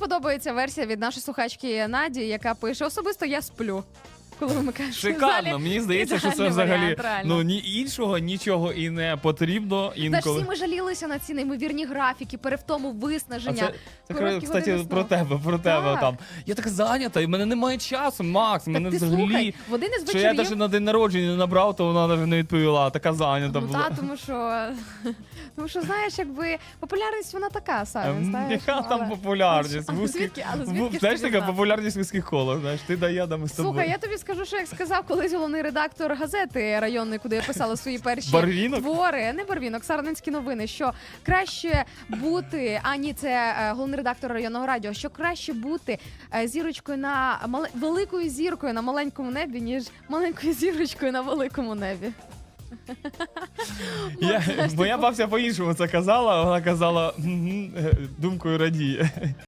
подобається версія від нашої слухачки Наді, яка пише: особисто я сплю. Коли вимикаєш. Шикарно, мені здається, що це взагалі ну ні іншого, нічого і не потрібно Та ж інколи. всі ми жалілися на ці неймовірні графіки, перевтому А виснаження. це, це кстати, про тебе, про тебе Так. там. Я так зайнята, і в мене немає часу, Макс. Так мене ти взагалі. слухай, в один із Що я навіть на день народження не набрав, то вона навіть не відповіла. Така зайнята Ну була. та, тому що, тому що знаєш, якби популярність вона така, Саня, Ем, знаєш. Яка там популярність? Знаєш, така популярність в вузьких колах, знаєш, ти да я, да ми з тобою. Слухай, я тобі скажу, що як сказав колись головний редактор газети районної, куди я писала свої перші Барвінок? твори, не барвінок, Сарненські новини. Що краще бути, а ні, це е, головний редактор районного радіо. Що краще бути е, зірочкою на мале- великою зіркою на маленькому небі, ніж маленькою зірочкою на великому небі. Я, моя бабця по-іншому це казала, вона казала е, думкою радіє.